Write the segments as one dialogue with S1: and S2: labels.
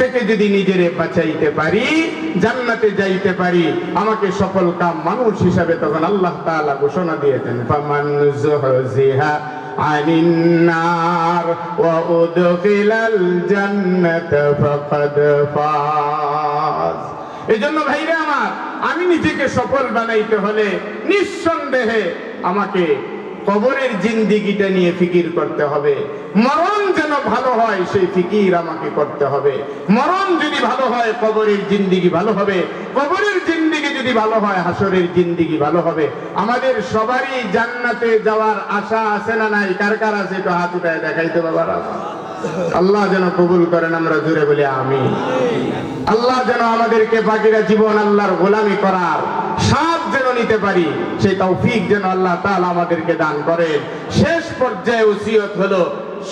S1: থেকে যদি নিজেরে বাঁচাইতে পারি, জান্নাতে যাইতে পারি, আমাকে সফল কাম মানুষ হিসাবে তখন আল্লাহ তাআলা ঘোষণা দিয়েছেন, ফামান যুহজিহা আনিন নার ওয়া ভাইরা আমার, আমি নিজেকে সফল বানাইতে হলে নিঃসন্দেহে আমাকে কবরের জিন্দিগিটা নিয়ে ফিকির করতে হবে। মরণ যেন ভালো হয়, সেই ফিকির আমাকে করতে হবে। মরণ যদি ভালো হয়, কবরের জিন্দিগি ভালো হবে। কবরের জিন্দিগি যদি ভালো হয়, হাসরের জিন্দিগি ভালো হবে। আমাদের সবারই জান্নাতে যাওয়ার আশা আছে না নাই? কার কার আছে? একটু হাত উঠায় দেখাইতে বাবারা আল্লাহ যেন কবুল করেন, আমরা জুড়ে বলি আমি আল্লাহ যেন আমাদেরকে বাকিরা জীবন আল্লাহর গোলামি করার যেন নিতে পারি, সেই তৌফিক যেন আল্লাহ তাআলা আমাদেরকে দান করেন। শেষ পর্যায়ে ওসিয়ত হলো,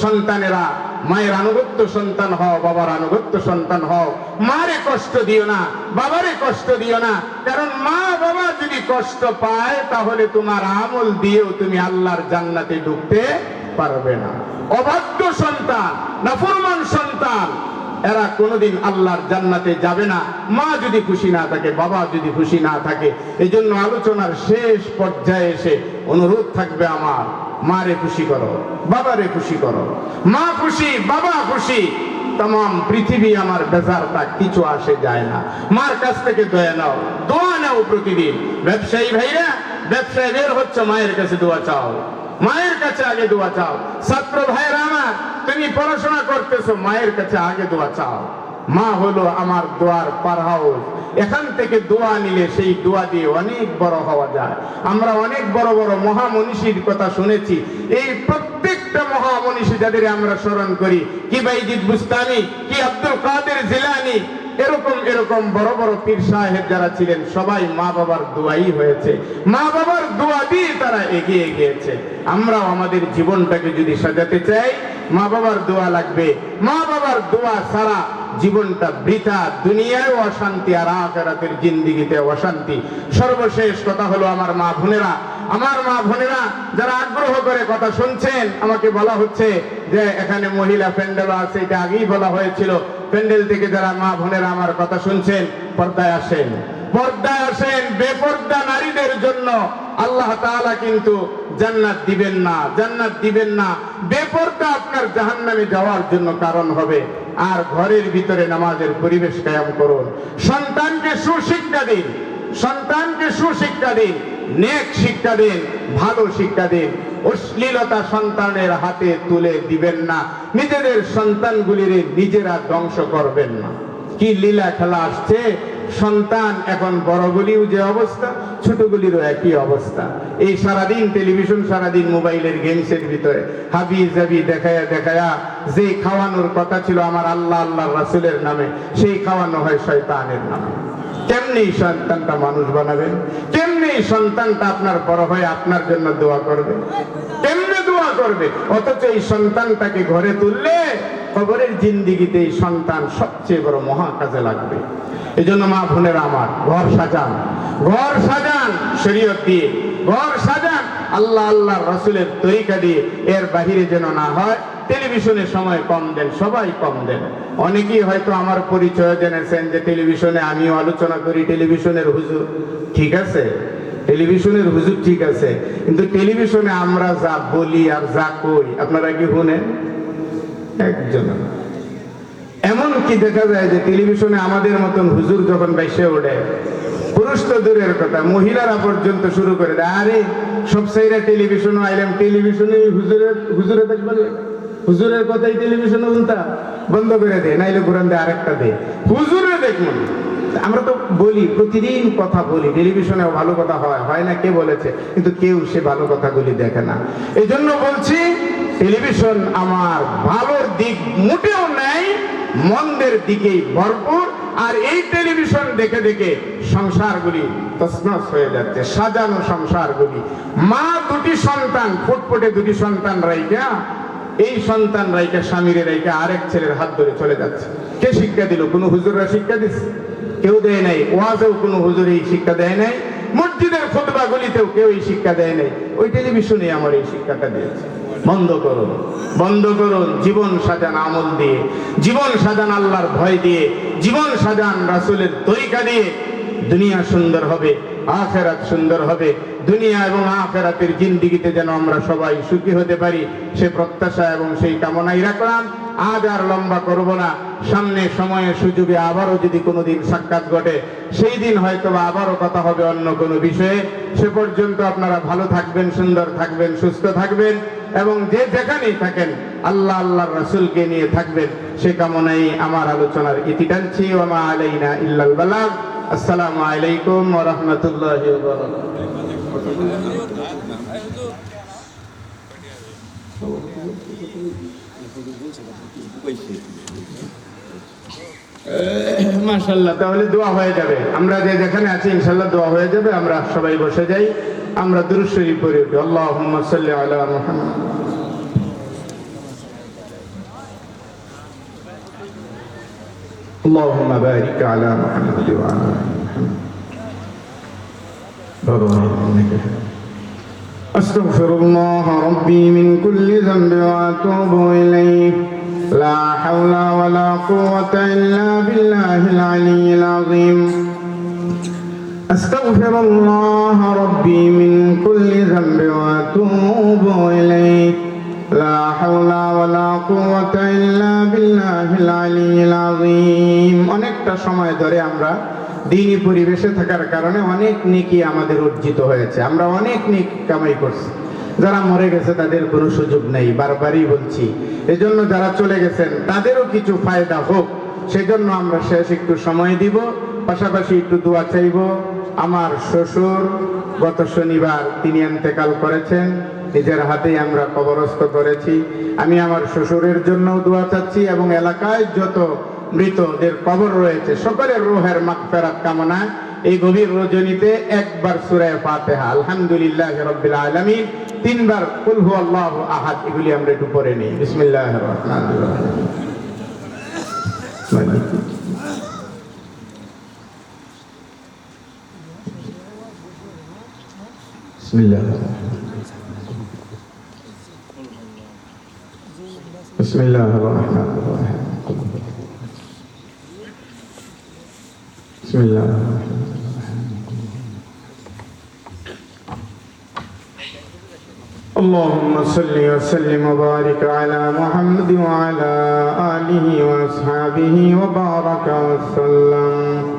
S1: সন্তানেরা, মায়ের আনুগত্য সন্তান হও, বাবার আনুগত্য সন্তান হও। মারে কষ্ট দিও না, বাবারে কষ্ট দিও না, কারণ মা, বাবা যদি কষ্ট পায়, তাহলে তোমার আমল দিয়েও তুমি আল্লাহর জান্নাতে ঢুকতে পারবে না। অবাধ্য সন্তান, নাফরমান সন্তান এরা কোনোদিন আল্লাহর জান্নাতে যাবে না। মা যদি খুশি না থাকে, বাবা যদি খুশি না থাকে এই জন্য আলোচনার শেষ পর্যায়ে এসে অনুরোধ থাকবে আমার, মারে খুশি করো, বাবারে খুশি করো। মা খুশি, বাবা খুশি। তাম পৃথিবী আমার বেজারটা কিছু আসে যায় না। মার কাছ থেকে দয়া নাও, দোয়া নাও প্রতিদিন। ব্যবসায়ী ভাইরা ব্যবসায় বের হচ্ছে মায়ের কাছে দোয়া চাও। মায়ের কাছে আগে দোয়া চাও। ছাত্র ভাইরা তুমি পড়াশোনা করতেছো, মায়ের কাছে আগে দোয়া চাও। মা হলো আমার দোয়ার পার হাউস। এখান থেকে দোয়া নিলে সেই দোয়া দিয়ে অনেক বড় হওয়া যায়। আমরা অনেক বড় বড় মহামনীষীর কথা শুনেছি। এই প্রত্যেকটা মহামনীষী যাদের আমরা স্মরণ করি, কি বাইজিদ বুস্তানি, কি আব্দুল কাদের জিলানি, এরকম এরকম বড় বড় পীর সাহেব যারা ছিলেন, সবাই মা বাবার দোয়াই হয়েছে। মা বাবার দোয়া দিয়ে তারা এগিয়ে গিয়েছে। আমরাও আমাদের জীবনটাকে যদি সাজাতে চাই মা বাবার দোয়া লাগবে। মা বাবার দোয়া ছাড়া জীবনটা বৃথা দুনিয়ায় অশান্তি আর আখেরাতের জিন্দিগিতে অশান্তি। সর্বশেষ কথা হলো আমার মা বোনেরা। আমার মা বোনেরা যারা আগ্রহ করে কথা শুনছেন, আমাকে বলা হচ্ছে যে এখানে মহিলা প্যান্ডেল আছে, এটা আগেই বলা হয়েছিল। প্যান্ডেল থেকে যারা মা বোনেরা আমার কথা শুনছেন, পর্দায় আসেন। পর্দায় আসেন, বেপর্দা নারীদের জন্য আল্লাহ তাআলা কিন্তু জান্নাত দিবেন না, জান্নাত দিবেন না। বেপর্দা আপনার জাহান্নামে যাওয়ার জন্য কারণ হবে। আর ঘরের ভিতরে নামাজের পরিবেশ কায়াম করুন। সন্তানকে সুশিক্ষা দিন, সন্তানকে সুশিক্ষা দিন, নেক শিক্ষা দিন, ভালো শিক্ষা দিন। অশ্লীলতা সন্তানের হাতে তুলে দিবেন না। নিজেদের সন্তানগুলির নিজেরা ধ্বংস করবেন না। কি লীলা খেলা আসছে? সন্তান এখন বড়গুলিও যে অবস্থা, ছোটগুলিরও একই অবস্থা। এই সারাদিন টেলিভিশন, সারাদিন মোবাইলের গেমসের ভিতরে হাবি জাবি দেখায়া দেখায়া যে খাওয়ানোর কথা ছিল আমার আল্লাহ আল্লাহ রাসুলের নামে, সেই খাওয়ানো হয় শয়তানের নামে। কেমনি সন্তানটা মানুষ বানাবেন কেমনি সন্তানটা আপনার বড় হয়ে আপনার জন্য দোয়া করবে? কেমনে দোয়া করবে? অথচ এই সন্তানটাকে ঘরে তুললে কবরের জিন্দিগিতে এই সন্তান সবচেয়ে বড় মহা কাজে লাগবে। এই জন্য মা বোনেরা আমার, ঘর সাজান। ঘর সাজান, শরীয়ত দিয়ে। ঘর সাজান, আল্লাহ আল্লাহ রসুলের তরিকা দিয়ে। এর বাহিরে যেন না হয় টেলিভিশনে সময় কম দেন, সবাই কম দেন। অনেকেই হয়তো আমার পরিচয় জেনেছেন যে টেলিভিশনে আমিও আলোচনা করি, টেলিভিশনের হুজুর ঠিক আছে? টেলিভিশনের হুজুর ঠিক আছে। কিন্তু টেলিভিশনে আমরা যা বলি আর যা কই, আপনারা কি শুনেন? একজন। এমন কি দেখা যায় যে টেলিভিশনে আমাদের মতন হুজুর যখন বাইসে ওঠে, পুরুষ তো দূরের কথা, মহিলারা পর্যন্ত শুরু করে দেয়, আরে সব সাইরা টেলিভিশনও আইলাম টেলিভিশনে হুজুরের হুজুরে দেখবেন হুজুরের কথাই টেলিভিশনে উল্টা বন্ধ করে দে নাইলে ঘুরান দে আরেকটা দে হুজুরে দেখুন আমরা তো বলি, প্রতিদিন কথা বলি, টেলিভিশনেও ভালো কথা হয় হয় না কে বলেছে, কিন্তু কেউ সে ভালো কথাগুলি দেখে না। এই জন্য বলছি, টেলিভিশন আমার ভালোর দিক মোটেও নেই মন্দের দিকেই ভরপুর, আর এই টেলিভিশন দেখে দেখে সংসারগুলি তসনস হয়ে যাচ্ছে, সাজানো সংসারগুলি। মা দুটি সন্তান, ফুটফুটে দুটি সন্তান রাইকা এই সন্তান রাইকা স্বামীর রাইকা আরেক ছেলের হাত ধরে চলে যাচ্ছে। কে শিক্ষা দিল? কোনো হুজুররা শিক্ষা দিচ্ছে কেউ দেয় নাই। ওয়াজেও কোনো হুজুর এই শিক্ষা দেয় নাই। মসজিদের খুতবাগুলিতেও কেউ এই শিক্ষা দেয় নাই। ওই টেলিভিশনে আমার এই শিক্ষাটা দিয়েছে। বন্ধ করুন বন্ধ করুন জীবন সাজান আমল দিয়ে, জীবন সাজান আল্লাহর ভয় দিয়ে, জীবন সাজান রাসুলের তরিকা দিয়ে। দুনিয়া সুন্দর হবে, আখেরাত সুন্দর হবে, দুনিয়া এবং আখেরাতের জিন্দিগিতে যেন আমরা সবাই সুখী হতে পারি, সে প্রত্যাশা এবং সেই কামনাই রাখলাম। আজ আর লম্বা করব না। সামনে সময়ে সুযোগে আবারও যদি কোনোদিন সাক্ষাৎ ঘটে, সেই দিন হয়তো বা আবারও কথা হবে অন্য কোনো বিষয়ে। সে পর্যন্ত আপনারা ভালো থাকবেন, সুন্দর থাকবেন, সুস্থ থাকবেন এবং যে যেখানেই থাকেন, আল্লাহ আল্লাহ রসুলকে নিয়ে থাকবেন। সে কামনাই আমার আলোচনার ইতি টানছি। ওমা আলাইনা ইল্লাল বালাগ। আসসালামু আলাইকুম ওয়া রাহমাতুল্লাহি মাশাল্লাহ তাহলে দোয়া হয়ে যাবে আমরা যে যেখানে আছি ইনশাল্লাহ দোয়া হয়ে যাবে আমরা সবাই বসে যাই আমরা দুরূদ শরীফ পড়ে উঠি আল্লাহুম্মা সাল্লি আলা মুহাম্মদ اللهم بارك على محمد وعلى ال محمد بابا إنك أستغفر الله ربي من كل ذنب وأتوب إليه. لا حول ولا قوة إلا بالله العلي العظيم. أستغفر الله ربي من كل ذنب وأتوب إليه. لا حول ولا قوة إلا بالله العلي العظيم. أنك تشمع ধরে أمرأ দিনী পরিবেশে থাকার কারণে অনেক নেকি আমাদের অর্জিত হয়েছে। আমরা অনেক নেক কামাই করছি। যারা মরে গেছে তাদের কোনো সুযোগ নেই, বারবারই বলছি। এজন্য যারা চলে গেছেন, তাদেরও কিছু ফায়দা হোক। সেজন্য আমরা শেষ একটু সময় দিব। পাশাপাশি একটু দোয়া চাইব। আমার শ্বশুর গত শনিবার তিনি এন্তেকাল করেছেন। নিজের হাতেই আমরা কবরস্থ করেছি। আমি আমার শ্বশুরের জন্য দোয়া চাচ্ছি এবং এলাকায় যত মৃতদের কবর রয়েছে সকলের রোহের মাগফিরাত কামনা এই গভীর রজনীতে একবার সূরা ফাতিহা আলহামদুলিল্লাহ রাব্বিল আলামিন তিনবার কুল হুয়াল্লাহু আহাদ এগুলি আমরা একটু পড়ে নিই বিসমিল্লাহির রহমানির রহিম بسم الله بسم الله الرحمن الرحيم بسم الله. اللهم صل وسلم وبارك على محمد وعلى آله وأصحابه وبارك وسلم.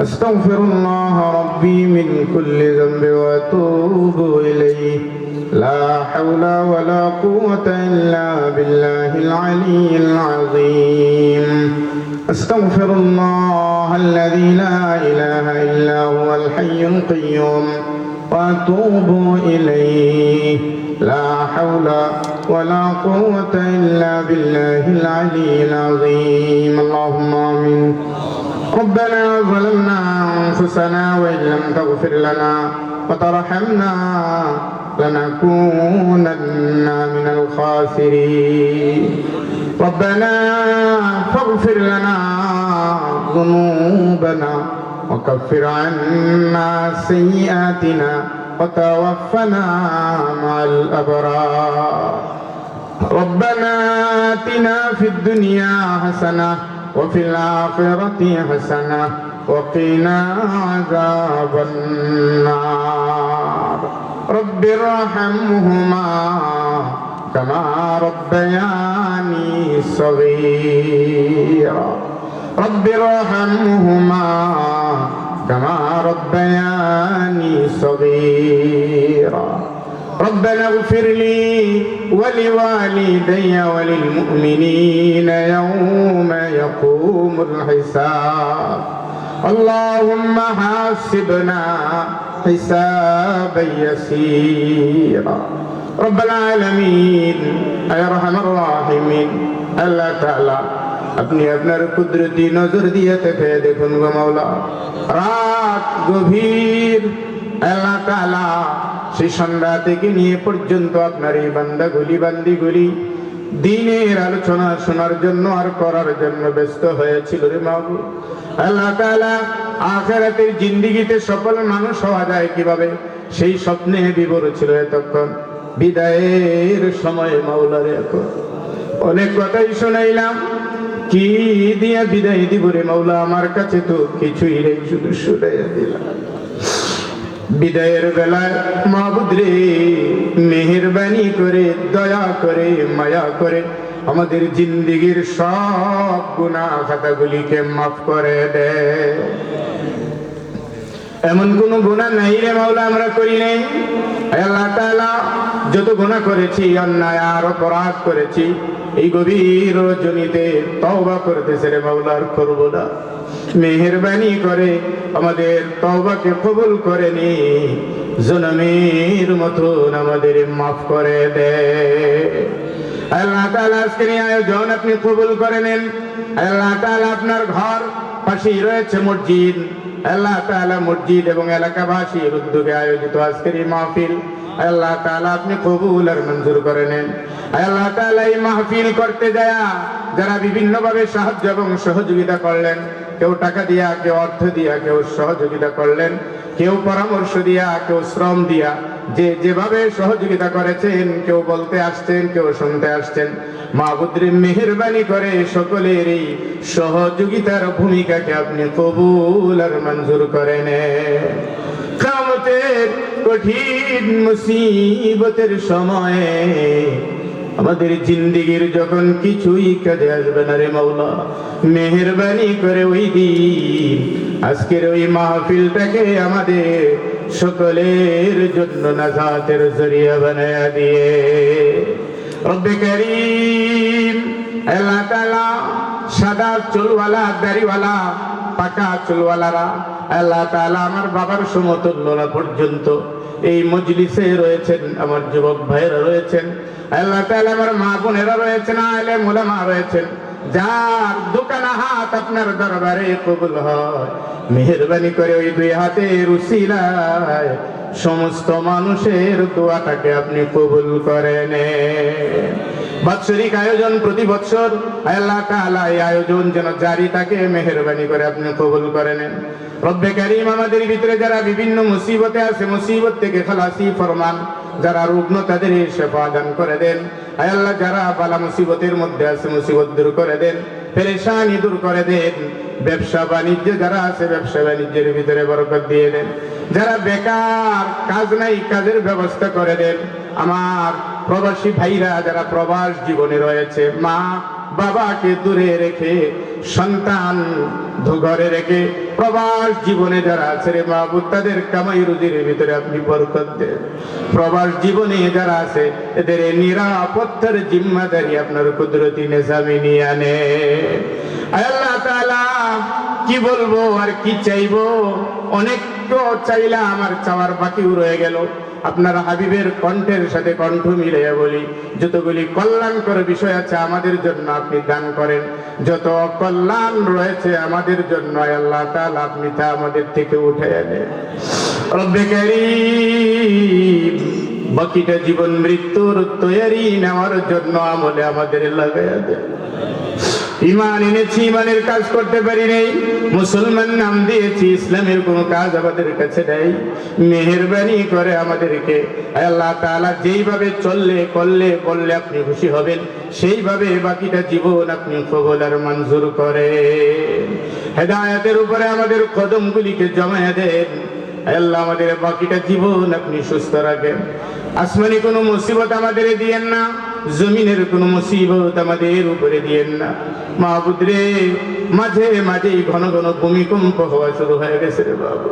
S1: أستغفر الله ربي من كل ذنب وأتوب إليه. لا حول ولا قوة إلا بالله العلي العظيم. أستغفر الله الذي لا إله إلا هو الحي القيوم وأتوب إليه. لا حول ولا قوة إلا بالله العلي العظيم. اللهم آمين. ربنا ظلمنا أنفسنا وإن لم تغفر لنا وترحمنا لنكونن من الخاسرين. ربنا فاغفر لنا ذنوبنا وكفر عنا سيئاتنا وتوفنا مع الأبرار. ربنا آتنا في الدنيا حسنة وفي الآخرة حسنة وقنا عذاب النار. رب ارحمهما كما ربياني صغيرا. رب ارحمهما كما ربياني صغيرا. ربنا اغفر لي ولوالدي وللمؤمنين يوم يقوم الحساب اللهم حاسبنا حسابا يسيرا رب العالمين يا ارحم الراحمين আল্লাহ তাআলা আপনি আপনার কুদরতি নজর দিয়ে থেকে দেখুন গো মাওলা রাত গভীর আল্লাহ তাআলা সেই সন্ধ্যা থেকে নিয়ে পর্যন্ত আপনার এই বান্দা গুলি বান্দি গুলি দিনের আলোচনা শোনার জন্য আর করার জন্য ব্যস্ত হয়েছিল রে মাহবুব। আল্লাহ তাআলা আখেরাতের জিন্দিগিতে সফল মানুষ হওয়া যায় কীভাবে? সেই স্বপ্নে বিবর ছিল এতক্ষণ। বিদায়ের সময় মাওলারে এখন অনেক কথাই শোনাইলাম। কি দিয়া বিদায় দিব রে মাওলা? আমার কাছে তো কিছুই নেই, শুধু শুনাইয়া দিলাম। বিদায়ের বেলায় মাহবুদ রে মেহরবানি করে, দয়া করে, মায়া করে আমাদের জিন্দিগির সব গুণা খাতাগুলিকে মাফ করে দে। এমন কোন গুণা নাই রে মাওলা, আমরা করি নাই। আল্লাহ যত গুণা করেছি, অন্যায় আর অপরাধ করেছি, এই গভীর রজনীতে তওবা করতেছে রে মাওলার করব না মেহেরবানি করে, আমাদের তওবাকে কবুল করে নি। জনমের মতন আমাদের মাফ করে দে। আল্লাহ তাআলা আজকের আয়োজন আপনি কবুল করে নেন। আল্লাহ তাআলা আপনার ঘর পাশেই রয়েছে মসজিদ। আল্লাহ তাআলা মসজিদ এবং এলাকাবাসীর উদ্যোগে আয়োজিত আজকের এই মাহফিল। আল্লাহ তাআলা আপনি কবুল আর মঞ্জুর করে নেন। আল্লাহ তাআলা এই মাহফিল করতে যায় যারা বিভিন্ন ভাবে সাহায্য এবং সহযোগিতা করলেন কেউ টাকা দিয়া, কেউ অর্থ দিয়া, কেউ সহযোগিতা করলেন, কেউ পরামর্শ দিয়া, কেউ শ্রম দিয়া। যে যেভাবে সহযোগিতা করেছেন, কেউ বলতে আসছেন, কেউ শুনতে আসছেন। মাহবুদ্রি মেহরবানি করে সকলের এই সহযোগিতার ভূমিকাকে আপনি কবুল আর মঞ্জুর করে নেন। কঠিন মুসিবতের সময়ে আমাদের জিন্দিগির যখন কিছুই কাজে আসবে না রে মাওলা, মেহরবানি করে ওই দিন, আজকের ওই মাহফিলটাকে আমাদের সকলের জন্য নাজাতের জরিয়া বানায়া দিয়ে। রব্বে করিম, আল্লাহ তাআলা সাদা চুলওয়ালা, দাড়িওয়ালা, পাকা চুলওয়ালারা, আল্লাহ তাআলা আমার বাবার সমতুল্যরা পর্যন্ত। এই মজলিসে রয়েছেন আমার যুবক ভাইয়েরা রয়েছেন আল্লাহ তাআলা আমার মা বোনেরা রয়েছেন, আলে মোলামা রয়েছেন। যার দোকান হাত আপনার দরবারে কবুল হয়। মেহরবানি করে ওই দুই হাতের উসিলায় সমস্ত মানুষের দোয়াটাকে আপনি কবুল করেন বাৎসরিক আয়োজন প্রতি বছর আল্লাহ তাআলা এই আয়োজন যেন জারি থাকে, মেহরবানি করে আপনি কবুল করে নেন। রব্বে আমাদের ভিতরে যারা বিভিন্ন মুসিবতে আছে, মুসিবত থেকে খালাসি ফরমান যারা রুগ্ন তাদের শেফা দান করে দেন। আল্লাহ, যারা বালা মুসিবতের মধ্যে আছে, মুসিবত দূর করে দেন, পেরেশানি দূর করে দেন। ব্যবসা বাণিজ্য যারা আছে, ব্যবসা বাণিজ্যের ভিতরে বরকত দিয়ে দেন। যারা বেকার, কাজ নাই, কাজের ব্যবস্থা করে দেন। আমার প্রবাসী ভাইরা, যারা প্রবাস জীবনে রয়েছে, মা বাবাকে দূরে রেখে সন্তান ঘরে রেখে প্রবাস জীবনে যারা আছে রে মাহবুদ তাদের কামাই রুজির ভিতরে আপনি বরকত দেন। প্রবাস জীবনে যারা আছে, এদের নিরাপত্তার জিম্মাদারি আপনার কুদরতি নেজামি নিয়ে আনে। আল্লাহ তাআলা, কি বলব আর কি চাইব? অনেক তো চাইলাম আমার চাওয়ার বাকিও রয়ে গেল। আপনার হাবিবের কণ্ঠের সাথে কণ্ঠ মিলিয়ে বলি, যতগুলি কল্যাণকর বিষয় আছে আমাদের জন্য আপনি দান করেন। যত কল্যাণ রয়েছে আমাদের জন্য আল্লাহ তাআলা আপনি তা আমাদের থেকে উঠে কারীম, বাকিটা জীবন মৃত্যুর তৈরি নেওয়ার জন্য আমলে আমাদের লাগাইয়া দেয় ইমান এনেছি, ইমানের কাজ করতে পারি নাই। মুসলমান নাম দিয়েছি, ইসলামের কোনো কাজ আমাদের কাছে নেই। মেহরবানি করে আমাদেরকে, আল্লাহ তাআলা যেইভাবে চললে, করলে, বললে আপনি খুশি হবেন, সেইভাবে বাকিটা জীবন আপনি কবল আর মঞ্জুর করে হেদায়তের উপরে আমাদের কদমগুলিকে জমায়া দেন। আল্লাহ আমাদের বাকিটা জীবন আপনি সুস্থ রাখেন। আসমানি কোনো মুসিবত আমাদের দিয়েন না। জমিনের কোনো মুসিবত আমাদের উপরে দিয়েন না। মাহবুদ রে মাঝে মাঝেই ঘন ঘন ভূমিকম্প হওয়া শুরু হয়ে গেছে রে বাবু।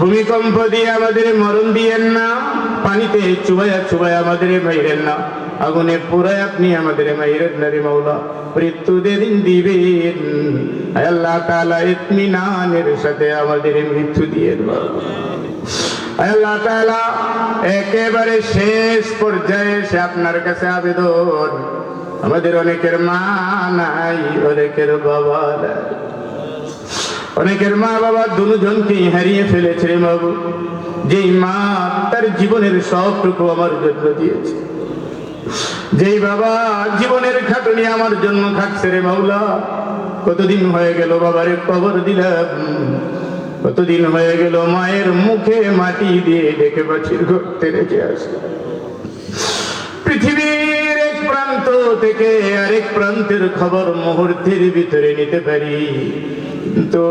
S1: ভূমিকম্প দিয়ে আমাদের মরণ দিয়েন না, পানিতে চুবায়া চুবায়া আমাদের মাইরেন না। আগুনে পুরায় আপনি আমাদের মাইরেন না রে মাওলা মৃত্যু দিন দিবেন। আল্লাহ তাআলা ইতমিনানের সাথে আমাদের মৃত্যু দিয়ে বাবা। একেবারে শেষ পর্যায়ে সে আপনার কাছে আবেদন। আমাদের অনেকের মা নাই, অনেকের বাবা নাই। অনেকের মা বাবা দুজনকে হারিয়ে ফেলেছে বাবু। যেই মা তার জীবনের সবটুকু আমার জন্য দিয়েছে। যেই বাবা জীবনের খাটুনি আমার জন্য থাকছে রে মাওলা। কতদিন হয়ে গেল বাবারে কবর দিলাম। কতদিন হয়ে গেল মায়ের মুখে মাটি দিয়ে ডেকে বাছির করতে রেখে আসে পৃথিবীর এক প্রান্ত থেকে আরেক প্রান্তের খবর মুহূর্তের ভিতরে নিতে পারি। তো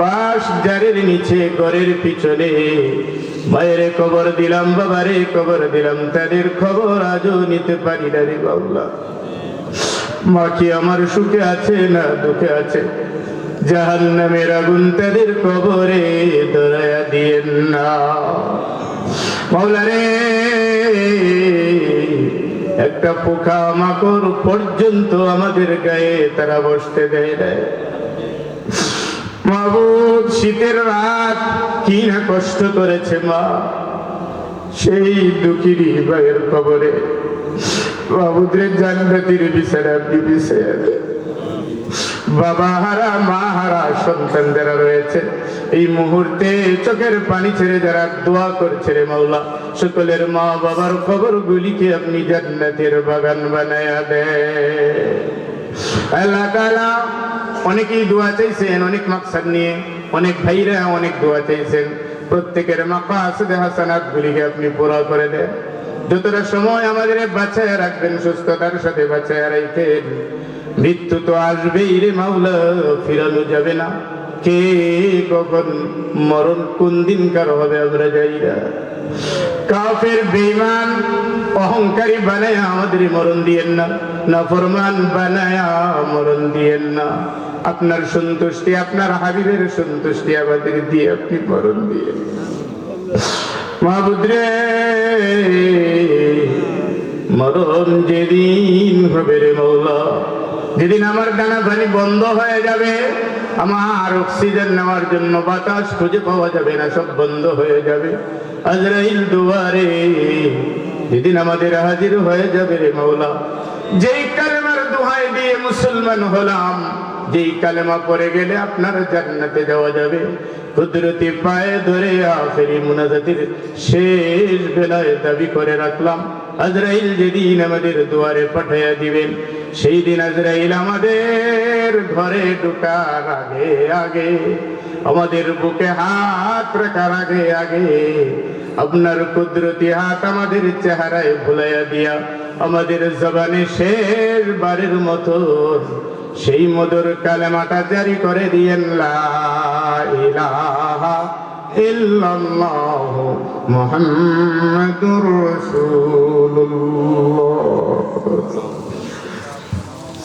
S1: বাস জারের নিচে ঘরের পিছনে মায়ের কবর দিলাম, বাবারে কবর দিলাম, তাদের খবর আজও নিতে পারি না রে বাবলা মা কি আমার সুখে আছে না দুঃখে আছে? জাহান নামের আগুন তাদের কবরে দয়া দিয়েন না। মাওলারে একটা পোকা মাকড় পর্যন্ত আমাদের গায়ে তারা বসতে দেয় না। মাবুদ শীতের রাত, কি না কষ্ট করেছে মা। সেই দুঃখিনী ভাইয়ের কবরে। বাবুদের জান্নাতির বিচারে আপনি বিছাইয়া দেন। বাবা হারা, মা হারা, সন্তান যারা রয়েছে, এই মুহূর্তে চোখের পানি ছেড়ে যারা দোয়া করছে রে মাওলা, সকলের মা বাবার খবর গুলিকে আপনি জান্নাতের বাগান বানায়া দে অনেকেই দোয়া চাইছেন, অনেক মাকসাদ নিয়ে, অনেক ভাইরা অনেক দোয়া চাইছেন। প্রত্যেকের মাকাসিদ হাসানাত গুলিকে আপনি পুরা করে দেন। যতটা সময় আমাদের বাঁচায় রাখবেন, সুস্থতার সাথে বাঁচায় রাখেন। মৃত্যু তো আসবেই রে মাওলা, ফিরানো যাবে না। কে কখন মরণ, কোন দিন কার হবে আমরা যাই না। কাফের বেঈমান, অহংকারী বানায় আমাদের মরণ দিয়েন না। না ফরমান বানায় মরণ দিয়েন না। আপনার সন্তুষ্টি, আপনার হাবিবের সন্তুষ্টি আমাদের দিয়ে আপনি মরণ দিয়েন। মাহবুদ্রে মরণ যেদিন হবে রে মৌলা যেদিন আমার দানা পানি বন্ধ হয়ে যাবে, আমার অক্সিজেন নেওয়ার জন্য বাতাস খুঁজে পাওয়া যাবে না, সব বন্ধ হয়ে যাবে। আজরাইল দুয়ারে, যেদিন আমাদের হাজির হয়ে যাবে রে মৌলা যেই কালেমার দোহাই দিয়ে মুসলমান হলাম, যেই কালেমা পড়ে গেলে আপনার জান্নাতে যাওয়া যাবে। কুদরতি পায়ে ধরে আখেরি মুনাজাতির শেষ বেলায় দাবি করে রাখলাম, আজরাইল যেদিন আমাদের দুয়ারে পাঠাইয়া দিবেন সেই দিন আজরাইল আমাদের ঘরে ঢুকার আগে আগে। আমাদের বুকে হাত রাখার আগে আগে। আপনার কুদরতি হাত আমাদের চেহারায় ভুলাইয়া দিয়া, আমাদের জবানে শেষ বারের মতো সেই মধুর কালে কালেমাটা জারি করে দিয়েন ইলাহা ইল্লাল্লাহ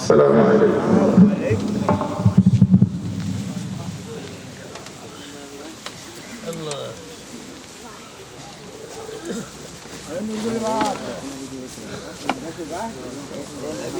S1: السلام عليكم.